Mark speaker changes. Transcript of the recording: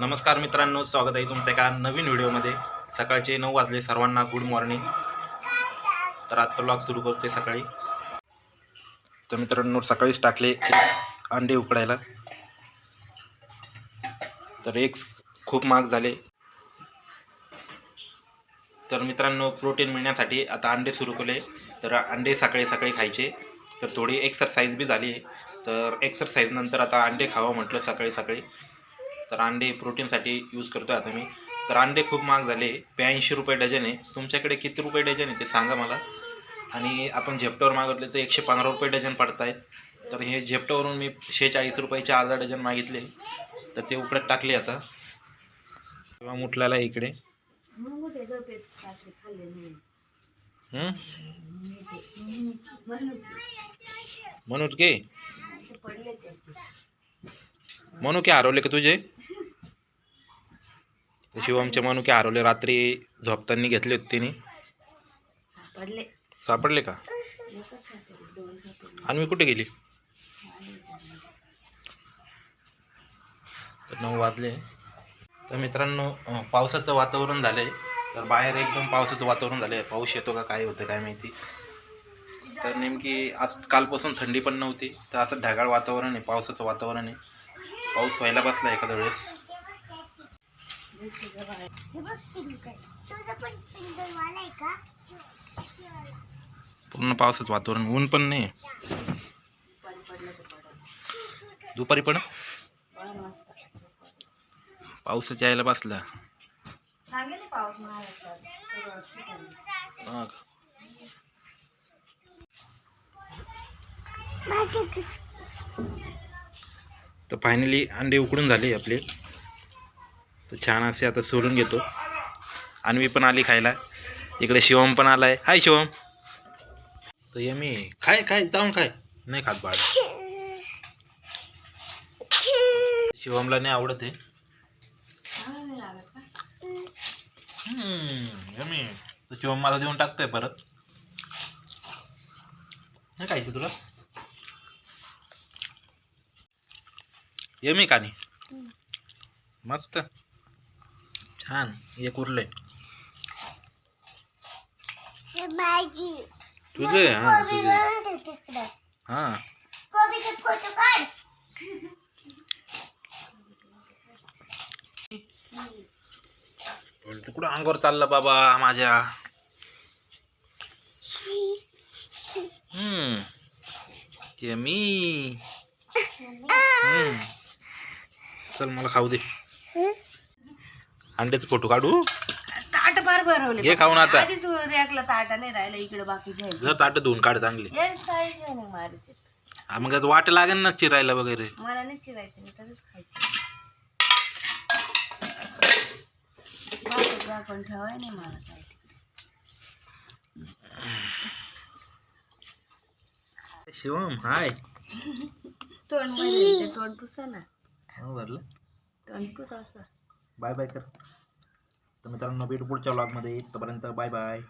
Speaker 1: नमस्कार मित्रांनो स्वागत आहे तुमचं एका नवीन व्हिडिओमध्ये. सकाळचे नऊ वाजले सर्वांना गुड मॉर्निंग तर आजचा ब्लॉग सुरू करतोय सकाळी. तर मित्रांनो सकाळीच टाकले अंडे उकडायला. तर एक खूप महाग झाले. तर मित्रांनो प्रोटीन मिळण्यासाठी आता अंडे सुरू केले. तर अंडे सकाळी सकाळी खायचे. तर थोडी एक्सरसाइज बी झाली. तर एक्सरसाइज नंतर आता अंडे खावं म्हटलं सकाळी सकाळी. तर अंडे प्रोटीनसाठी यूज करतो आता मी. तर अंडे खूप महाग झाले ब्याऐंशी रुपये डझन आहे. तुमच्याकडे किती रुपये डझन आहे ते सांगा मला. आणि आपण झेप्टोवर मागितले तर एकशे पंधरा रुपये डझन पडत आहेत तर हे झेप्टोवरून मी शेचाळीस रुपयाचे अर्धा डझन मागितले. तर ते उकडत टाकले आता. किंवा मुठल्याला इकडे.
Speaker 2: मग म्हणून
Speaker 1: के म्हणू की हरवले का तुझे? शिवमचे म्हणू की हरवले रात्री झोपताना घेतले होते तिने.
Speaker 2: पडले
Speaker 1: सापडले का? आणि मी कुठे गेली? तर नऊ वाजले. तर मित्रांनो पावसाचं वातावरण झालं आहे तर बाहेर एकदम पावसाचं वातावरण झालं आहे पाऊस येतो का काय होतं काय माहिती. तर नेमकी आज कालपासून थंडी पण नव्हती. तर असं ढगाळ वातावरण आहे पावसाचं वातावरण आहे. पाऊस व्हायला बसला एखाद्या वेळेस. पूर्ण पावसाचं वातावरण ऊन पण नाही.
Speaker 2: पाणी
Speaker 1: दुपारी पण पाऊसच यायला बसला. तर फायनली अंडे उकडून झाले आपले. तर छान असे आता सोलून घेतो. आणि मी पण आली खायला. इकडे शिवम पण आलाय. हाय शिवम. तर यमी खाय खाय जाऊन खाय. नाही खात बाळ. शिवमला नाही आवडत आहे मी. तर शिवम मला देऊन टाकतोय परत. नाही खायचं तुला? यमी कानी. मस्त. छान एक उरलंय तुझे हा तुझे. हा. कुठं अंगावर चालला बाबा माझ्या? हम्म. हम्म. चल मला खाऊ दे. अंड्याचे फोटो काढू.
Speaker 2: ताट बार भरवले.
Speaker 1: खाऊन आता.
Speaker 2: आधीच ताटा नाही राहिला इकडे बाकीचे
Speaker 1: जर ताट धुवून काढ चांगले.
Speaker 2: हेच खायचे नाही मारते.
Speaker 1: हा, मग आता वाट लागेल ना चिरायला वगैरे.
Speaker 2: मला नाही चिरायचं मी तसंच खायचं. झाकून ठेवाय नाही मला काय
Speaker 1: शिवम हाय.
Speaker 2: तोंड ते तोंड पुसा ना.
Speaker 1: हो, भरलं
Speaker 2: तोंड पुसा असं.
Speaker 1: बाय बाय कर. तर मित्रांनो भेटू पुढच्या ब्लॉगमध्ये तोपर्यंत बाय बाय.